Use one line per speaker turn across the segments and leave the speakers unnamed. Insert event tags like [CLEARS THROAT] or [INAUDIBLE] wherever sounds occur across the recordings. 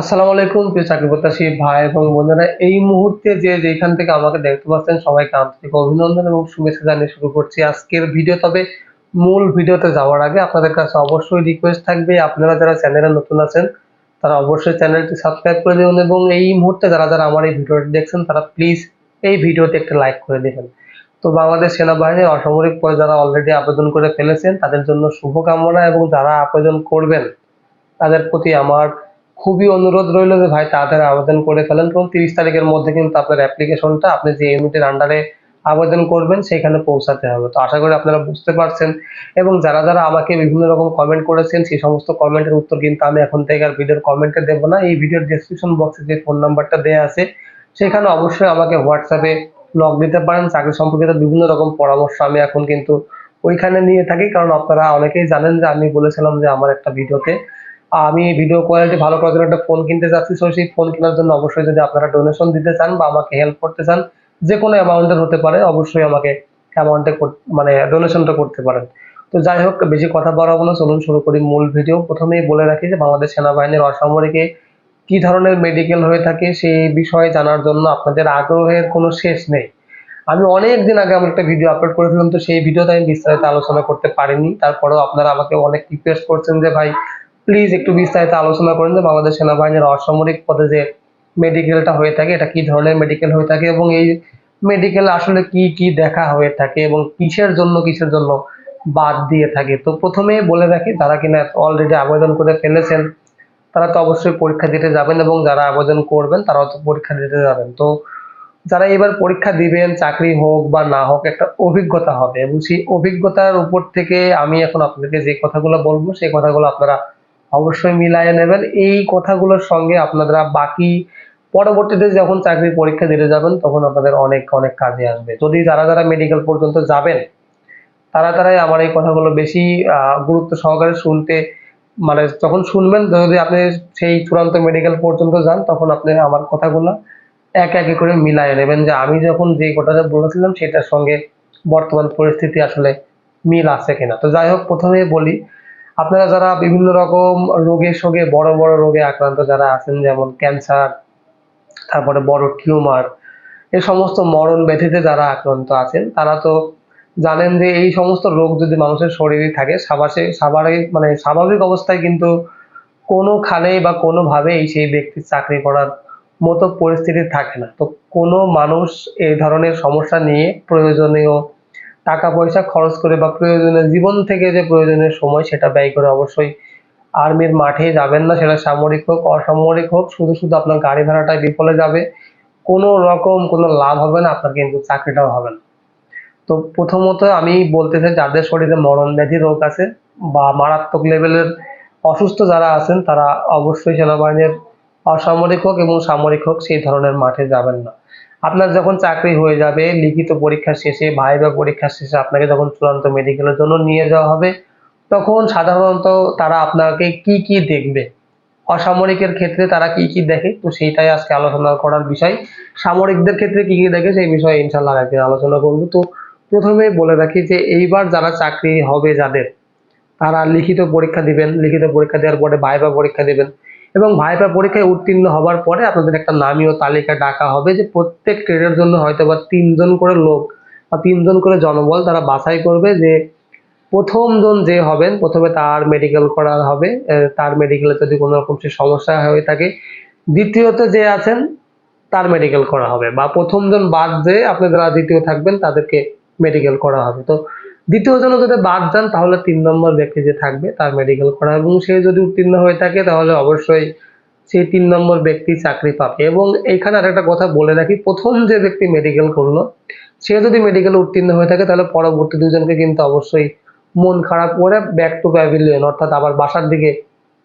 আসসালামু আলাইকুম, প্রিয় চাকরি প্রত্যাশী ভাই এবং বোনেরা। এই মুহূর্তে যে যেখান থেকে আমাকে দেখতে পাচ্ছেন, সবাইকে আন্তরিক অভিনন্দন এবং শুভেচ্ছা জানিয়ে শুরু করছি আজকের ভিডিও। তবে মূল ভিডিওতে যাওয়ার আগে আপনাদের কাছে অবশ্যই রিকোয়েস্ট থাকবে, আপনারা যারা চ্যানেলে নতুন আছেন, তারা অবশ্যই চ্যানেলটি সাবস্ক্রাইব করে দেবেন এবং এই মুহূর্তে যারা যারা আমার এই ভিডিওটি দেখছেন, তারা প্লিজ এই ভিডিওতে একটা লাইক করে দেবেন। তো বাংলাদেশ সেনাবাহিনীর অসামরিক পদে যারা অলরেডি আবেদন করে ফেলেছেন, তাদের জন্য শুভকামনা এবং যারা আবেদন করবেন, তাদের প্রতি আমার খুবই অনুরোধ রইল যে ভাই তাড়াতাড়ি আবেদন করে ফেলেন। কারণ তিরিশ তারিখের মধ্যে কিন্তু আপনার অ্যাপ্লিকেশনটা আপনি যে ইউনিটের আন্ডারে আবেদন করবেন, সেখানে পৌঁছাতে হবে। তো আশা করি আপনারা বুঝতে পারছেন। এবং যারা যারা আমাকে বিভিন্ন রকম কমেন্ট করেছেন, সেই সমস্ত কমেন্টের উত্তর কিন্তু আমি এখন থেকে আর ভিডিওর কমেন্টে দেবো না। এই ভিডিওর ডেসক্রিপশন বক্সে যে ফোন নাম্বারটা দেওয়া আছে, সেখানে অবশ্যই আমাকে হোয়াটসঅ্যাপে লগ দিতে পারেন। চাকরি সম্পর্কিত বিভিন্ন রকম পরামর্শ আমি এখন কিন্তু ওইখানে নিয়ে থাকি। কারণ আপনারা অনেকেই জানেন যে আমি বলেছিলাম যে আমার একটা ভিডিওতে আমি ভিডিও কোয়ালিটি ভালো করার জন্য একটা ফোন কিনতে চাচ্ছি সো সেই ফোন কেনার জন্য অবশ্যই যদি আপনারা ডোনেশন দিতে চান বা আমাকে হেল্প করতে চান, যে কোনো অ্যামাউন্টের হতে পারে, অবশ্যই আমাকে অ্যামাউন্টে মানে ডোনেশনটা করতে পারেন। তো যাই হোক, বেশি কথা বাড়াবো না, চলুন শুরু করি মূল ভিডিও প্রথমেই বলে রাখি যে বাংলাদেশ সেনাবাহিনীর অসামরিকে কি ধরনের মেডিকেল হয়ে থাকে সেই বিষয়ে জানার জন্য আপনাদের আগ্রহের কোনো শেষ নেই। আমি অনেক দিন আগে আমার একটা ভিডিও আপলোড করেছিলাম, তো সেই ভিডিওতে আমি বিস্তারিত আলোচনা করতে পারিনি। তারপরেও আপনারা আমাকে অনেক রিকোয়েস্ট করছেন যে ভাই প্লিজ একটু বিস্তারিত আলোচনা করেন যে বাংলাদেশ সেনাবাহিনীর অসামরিক পদে যে মেডিকেলটা হয়ে থাকে, এটা কি ধরনের মেডিকেল হয়ে থাকে এবং এই মেডিকেল আসলে কি কি দেখা হয়ে থাকে এবং কিসের জন্য কিসের জন্য বাদ দিয়ে থাকে? তো প্রথমে বলে রাখি, যারা কিনা অলরেডি আবেদন করে ফেলেছেন, তারা তো অবশ্যই পরীক্ষা দিতে যাবেন এবং যারা আবেদন করবেন, তারাও তো পরীক্ষা দিতে যাবেন। তো যারা এবার পরীক্ষা দিবেন, চাকরি হোক বা না হোক, একটা অভিজ্ঞতা হবে এবং সেই অভিজ্ঞতার উপর থেকে আমি এখন আপনাদেরকে যে কথাগুলো বলব, সেই কথাগুলো আপনারা অবশ্যই মিলাইয়ে নেবেন। এই কথাগুলোর সঙ্গে আপনারা বাকি পরবর্তীতে যখন চাকরির পরীক্ষা দিতে যাবেন, তখন আপনাদের অনেক অনেক কাজে আসবে। যদি যারা যারা মেডিকেল পর্যন্ত যাবেন, তারা, তারাই আমার এই কথাগুলো বেশি গুরুত্ব সহকারে শুনতে মানে যখন শুনবেন, যদি আপনি সেই চূড়ান্ত মেডিকেল পর্যন্ত যান, তখন আপনি আমার কথাগুলো এক, একে করে মিলাইয়ে নেবেন যে আমি যখন যে কথাটা বলেছিলাম, সেটার সঙ্গে বর্তমান পরিস্থিতি আসলে মিল আছে কিনা। তো যাই হোক প্রথমে বলি আপনারা যারা বিভিন্ন রকম রোগে সঙ্গে বড় বড় রোগে আক্রান্ত যারা আছেন, যেমন ক্যান্সার, তারপরে বড় টিউমার এই সমস্ত মরণ ব্যাধিতে যারা আক্রান্ত আছেন, তারা তো জানেন যে এই সমস্ত রোগ যদি মানুষের শরীরে থাকে স্বাভাবিক স্বাভাবিক মানে স্বাভাবিক অবস্থায় কিন্তু কোনোখানেই বা কোনোভাবেই সেই ব্যক্তির চাকরি করার মতো পরিস্থিতি থাকে না। তো কোনো মানুষ এই ধরনের সমস্যা নিয়ে প্রয়োজনীয় টাকা পয়সা খরচ করে বা প্রয়োজনীয় জীবন থেকে যে প্রয়োজনীয় সময় সেটা ব্যয় করে অবশ্যই আর্মির মাঠে যাবেন না, সেটা সামরিক হোক, অসামরিক হোক, শুধু শুধু আপনার গাড়ি ভাড়াটাই বিফলে যাবে। কোনো রকম কোনো লাভ হবে না, আপনার কিন্তু চাকরিটাও হবে না। তো প্রথমত আমি বলতে চাই, যাদের শরীরে মরণ ব্যাধি রোগ আছে বা মারাত্মক লেভেলের অসুস্থ যারা আছেন, তারা অবশ্যই সেনাবাহিনীর অসামরিক হোক এবং সামরিক হোক, সেই ধরনের মাঠে যাবেন না। আপনার যখন চাকরি হয়ে যাবে, লিখিত পরীক্ষা শেষে ভাইবা পরীক্ষা শেষে আপনাকে যখন চূড়ান্ত মেডিকেলের জন্য নিয়ে যাওয়া হবে, তখন সাধারণত তারা আপনাকে কি কি দেখবে? অসামরিকের ক্ষেত্রে তারা কি কি দেখে? তো সেইটাই আজকে আলোচনা করার বিষয়। সামরিকদের ক্ষেত্রে কি কি দেখে সেই বিষয়ে ইনশাল্লাহ একদিন আলোচনা করব। তো প্রথমে বলে রাখি যে এইবার যারা চাকরি হবে যাদের, তারা লিখিত পরীক্ষা দিবেন। লিখিত পরীক্ষা দেওয়ার পরে ভাইবা পরীক্ষা দেবেন। এবং ভাইবা পরীক্ষায় উত্তীর্ণ হবার পরে আপনাদের একটা নামীয় তালিকা ডাকা হবে যে প্রত্যেক ট্রেডের জন্য হয়তো বা তিনজন করে লোক বা তিনজন করে জনবল তারা বাছাই করবে যে প্রথম জন যে হবেন, প্রথমে তার মেডিকেল করা হবে তার মেডিকেলে যদি কোনো রকম সে সমস্যা হয়ে থাকে, দ্বিতীয়ত যে আছেন, তার মেডিকেল করা হবে বা প্রথম জন বাদ যে যারা দ্বিতীয় থাকবেন, তাদেরকে মেডিকেল করা হবে। তো দ্বিতীয় জন যদি বাদ যান তাহলে তিন নম্বর ব্যক্তি যে থাকবে তার মেডিকেল করা এবং সে যদি উত্তীর্ণ হয়ে থাকে, তাহলে অবশ্যই সেই তিন নম্বর ব্যক্তি চাকরি পাবে। এবং এইখানে আরেকটা কথা বলে রাখি, প্রথম যে ব্যক্তি মেডিকেল করল, সে যদি মেডিকেল উত্তীর্ণ হয়ে থাকে, তাহলে পরবর্তী দুজনকে কিন্তু অবশ্যই মন খারাপ করে ব্যাক টু প্যাভিলিয়ন অর্থাৎ আবার বাসার দিকে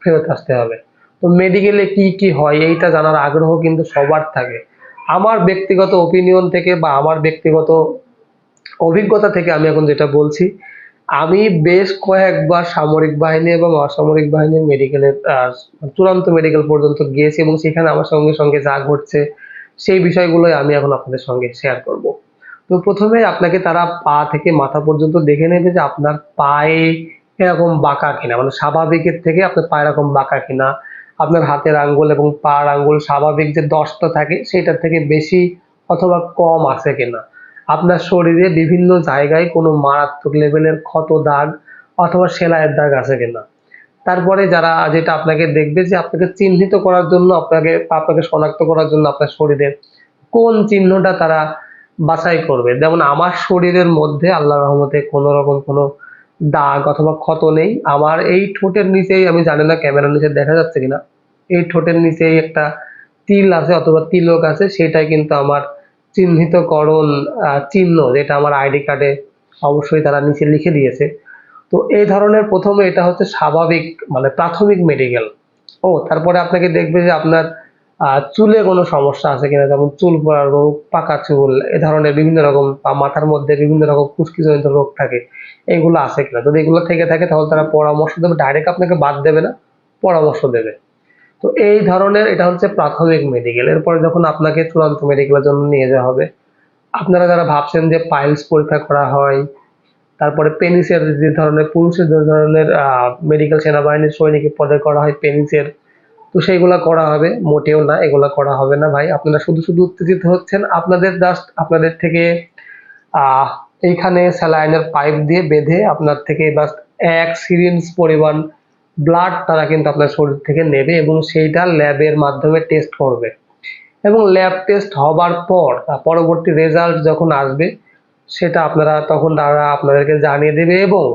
ফেরত আসতে হবে। তো মেডিকেলে কি কি হয়, এইটা জানার আগ্রহ কিন্তু সবার থাকে। আমার ব্যক্তিগত ওপিনিয়ন থেকে বা আমার ব্যক্তিগত অভিজ্ঞতা থেকে আমি এখন যেটা বলছি, আমি বেশ কয়েকবার সামরিক বাহিনী এবং অসামরিক বাহিনীর মেডিকেলের চূড়ান্ত মেডিকেল পর্যন্ত গিয়েছি এবং সেখানে আমার সঙ্গে সঙ্গে যা ঘটছে সেই বিষয়গুলোই আমি এখন আপনাদের সঙ্গে শেয়ার করব। তো প্রথমে আপনাকে তারা পা থেকে মাথা পর্যন্ত দেখে নেবে যে আপনার পায়ে এরকম বাঁকা কিনা মানে স্বাভাবিকের থেকে আপনার পা এরকম বাঁকা কিনা। আপনার হাতের আঙ্গুল এবং পার আঙ্গুল স্বাভাবিক যে দশটা থাকে সেটার থেকে বেশি অথবা কম আছে কিনা। আপনার শরীরে বিভিন্ন জায়গায় কোনো মারাত্মক লেভেলের ক্ষত দাগ অথবা সেলাইয়ের দাগ আছে কিনা। তারপরে যারা যেটা আপনাকে দেখবে যে আপনাকে চিহ্নিত করার জন্য, আপনাকে আপনাকে শনাক্ত করার জন্য আপনার শরীরে কোন চিহ্নটা তারা বাছাই করবে। যেমন আমার শরীরের মধ্যে আল্লাহ রহমতে কোনো রকম কোনো দাগ অথবা ক্ষত নেই। আমার এই ঠোঁটের নিচেই, আমি জানি না ক্যামেরার নিচে দেখা যাচ্ছে কিনা, এই ঠোঁটের নিচেই একটা তিল আছে অথবা তিলক আছে, সেটাই কিন্তু আমার চিহ্নিতকরণ চিহ্ন যেটা আমার আইডি কার্ডে অবশ্যই তারা নিচে লিখে দিয়েছে। তো এই ধরনের প্রথমে এটা হচ্ছে স্বাভাবিক মানে প্রাথমিক মেডিকেল ও, তারপরে আপনাকে দেখবে যে আপনার চুলে কোনো সমস্যা আছে কিনা, যেমন চুল পড়ার রোগ, পাকা চুল, এ ধরনের বিভিন্ন রকম, বা মাথার মধ্যে বিভিন্ন রকম খুশকিজনিত রোগ থাকে, এগুলো আছে কিনা। যদি এগুলো থেকে থাকে, তাহলে তারা পরামর্শ দেবে। ডাইরেক্ট আপনাকে বাদ দেবে না, পরামর্শ দেবে। তো এই ধরনের এটা হচ্ছে প্রাথমিক মেডিকেল এরপরে যখন আপনাকে চূড়ান্ত মেডিকেলের জন্য নিয়ে যাওয়া হবে, আপনারা যারা ভাবছেন যে পাইলস পরীক্ষা করা হয়, তারপরে পেনিসের যে ধরনের, পুরুষের যে ধরনের মেডিকেল সেনাবাহিনীর সৈনিক পদে করা হয় পেনিসের তো সেইগুলা করা হবে। মোটেও না, এগুলো করা হবে না ভাই। আপনারা শুধু শুধু উত্তেজিত হচ্ছেন। আপনাদের জাস্ট আপনাদের থেকে এইখানে স্যালাইনের পাইপ দিয়ে বেঁধে আপনার থেকে জাস্ট এক সিরিঞ্জ পরিমাণ ব্লাড তারা কিন্তু আপনার শরীর থেকে নেবে এবং সেইটা ল্যাবের মাধ্যমে টেস্ট করবে। এবং ল্যাব টেস্ট হবার পর পরবর্তী রেজাল্ট যখন আসবে, সেটা আপনারা তখন তারা আপনাদেরকে জানিয়ে দেবে এবং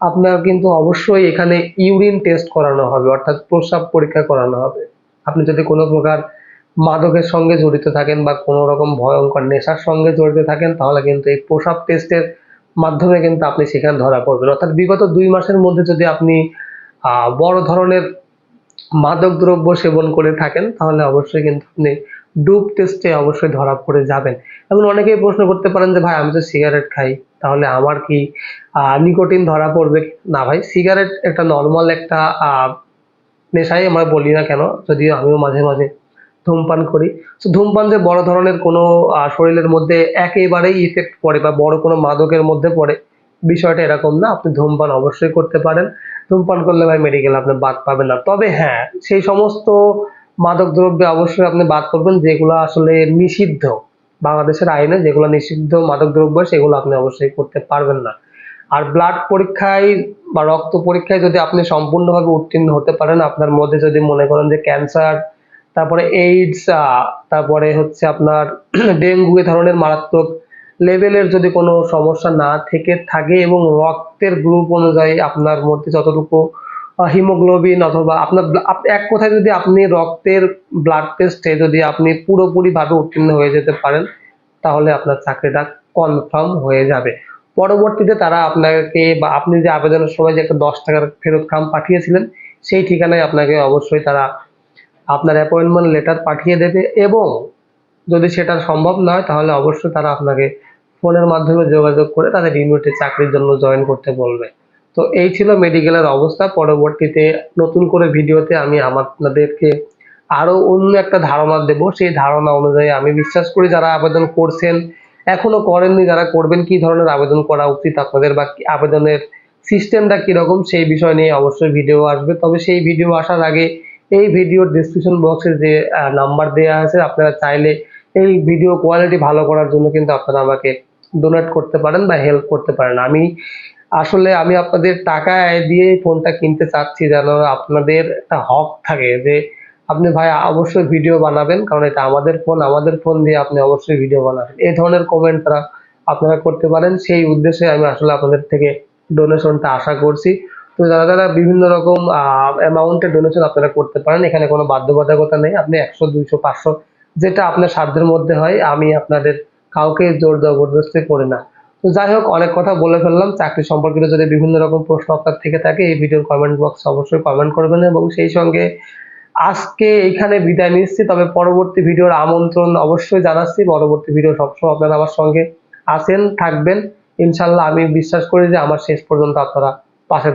আপনার কিন্তু অবশ্যই এখানে ইউরিন টেস্ট করানো হবে, অর্থাৎ প্রস্রাব পরীক্ষা করানো হবে। আপনি যদি কোনো প্রকার মাদকের সঙ্গে জড়িত থাকেন বা কোনো রকম ভয়ঙ্কর নেশার সঙ্গে জড়িত থাকেন, তাহলে কিন্তু এই প্রস্রাব টেস্টের মাধ্যমে কিন্তু আপনি সেখানে ধরা পড়বেন। অর্থাৎ বিগত দুই মাসের মধ্যে যদি আপনি বড় ধরনের মাদক দ্রব্য সেবন করে থাকেন, তাহলে অবশ্যই কিন্তু আপনি ডুব টেস্টে অবশ্যই ধরা পড়ে যাবেন। এখন অনেকেই প্রশ্ন করতে পারেন যে, ভাই, আমি তো সিগারেট খাই, তাহলে আমার কি নিকোটিন ধরা পড়বে? না ভাই সিগারেট একটা নর্মাল একটা নেশাই আমরা বলি না কেন, যদিও আমিও মাঝে মাঝে ধূমপান করি। তো ধূমপান যে বড় ধরনের কোনো শরীরের মধ্যে একেবারেই ইফেক্ট পড়ে বা বড় কোনো মাদকের মধ্যে পড়ে বিষয়টা এরকম না, আপনি ধূমপান অবশ্যই করতে পারেন। ধূমপান করলে ভাই মেডিকেল আপনি বাদ পাবেন না। তবে হ্যাঁ সেই সমস্ত মাদক দ্রব্যে অবশ্যই আপনি বাদ করবেন যেগুলো আসলে নিষিদ্ধ। বাংলাদেশের আইনে যেগুলো নিষিদ্ধ মাদক দ্রব্য, সেগুলো আপনি অবশ্যই করতে পারবেন না। আর ব্লাড পরীক্ষায় বা রক্ত পরীক্ষায় যদি আপনি সম্পূর্ণভাবে উত্তীর্ণ হতে পারেন, আপনার মধ্যে যদি মনে করেন যে ক্যান্সার তারপরে এইডস তারপরে হচ্ছে আপনার [CLEARS THROAT] ডেঙ্গু এ ধরনের মারাত্মক লেভেলের যদি কোনো সমস্যা না থেকে থাকে এবং রক্তের গ্রুপ অনুযায়ী আপনার মধ্যে যতটুকু হিমোগ্লোবিন অথবা আপনার এক কথায় যদি আপনি রক্তের ব্লাড টেস্টে যদি আপনি পুরোপুরিভাবে উত্তীর্ণ হয়ে যেতে পারেন, তাহলে আপনার চাকরিটা কনফার্ম হয়ে যাবে। পরবর্তীতে তারা আপনাকে বা আপনি যে আবেদনের সময় যে একটা দশ টাকার ফেরত খাম পাঠিয়েছিলেন, সেই ঠিকানায় আপনাকে অবশ্যই তারা আপনার অ্যাপয়েন্টমেন্ট লেটার পাঠিয়ে দেবে এবং যদি সেটা সম্ভব না হয়, তাহলে অবশ্যই তারা আপনাকে ফোনের মাধ্যমে যোগাযোগ করে তাদের ইউনিটে চাকরির জন্য জয়েন করতে বলবে। তো এই ছিল মেডিকেলের অবস্থা। পরবর্তীতে নতুন করে ভিডিওতে আমি আপনাদেরকে আরও অন্য একটা ধারণা দেব। সেই ধারণা অনুযায়ী আমি বিশ্বাস করি যারা আবেদন করছেন, এখনও করেননি, যারা করবেন, কি ধরনের আবেদন করা উচিত আপনাদের বা আবেদনের সিস্টেমটা কীরকম, সেই বিষয় নিয়ে অবশ্যই ভিডিও আসবে। তবে সেই ভিডিও আসার আগে এই ভিডিওর ডিসক্রিপশন বক্সে যে নাম্বার দেওয়া আছে, আপনারা চাইলে এই ভিডিও কোয়ালিটি ভালো করার জন্য কিন্তু আপনারা আমাকে ডোনেট করতে পারেন বা হেল্প করতে পারেন। আমি আসলে আমি আপনাদের টাকা দিয়ে ফোনটা কিনতে চাচ্ছি যেন আপনাদের একটা হক থাকে যে, আপনি ভাই অবশ্যই ভিডিও বানাবেন, কারণ এটা আমাদের ফোন আমাদের ফোন দিয়ে আপনি অবশ্যই ভিডিও বানাবেন। এই ধরনের কমেন্ট তারা আপনারা করতে পারেন। সেই উদ্দেশ্যে আমি আসলে আপনাদের থেকে ডোনেশনটা আশা করছি। তো যারা যারা বিভিন্ন রকম অ্যামাউন্টের ডোনেশন আপনারা করতে পারেন, এখানে কোনো বাধ্যবাধকতা নেই। আপনি একশো, দুইশো, পাঁচশো যেটা আপনার সাধ্যের মধ্যে হয়, আমি আপনাদের কাউকে জোর জবরদস্তি করি না। তো যাই হোক, অনেক কথা বলে ফেললাম। চাকরি সম্পর্কিত যদি বিভিন্ন রকম প্রশ্ন আপনার থেকে থাকে, এই ভিডিওর কমেন্ট বক্স অবশ্যই কমেন্ট করবেন এবং সেই সঙ্গে আজকে এইখানে বিদায় নিচ্ছি। তবে পরবর্তী ভিডিওর আমন্ত্রণ অবশ্যই জানাচ্ছি। পরবর্তী ভিডিও সবসময় আপনারা আমার সঙ্গে আছেন থাকবেন। ইনশাল্লাহ, আমি বিশ্বাস করি যে আমার শেষ পর্যন্ত আপনারা পাশে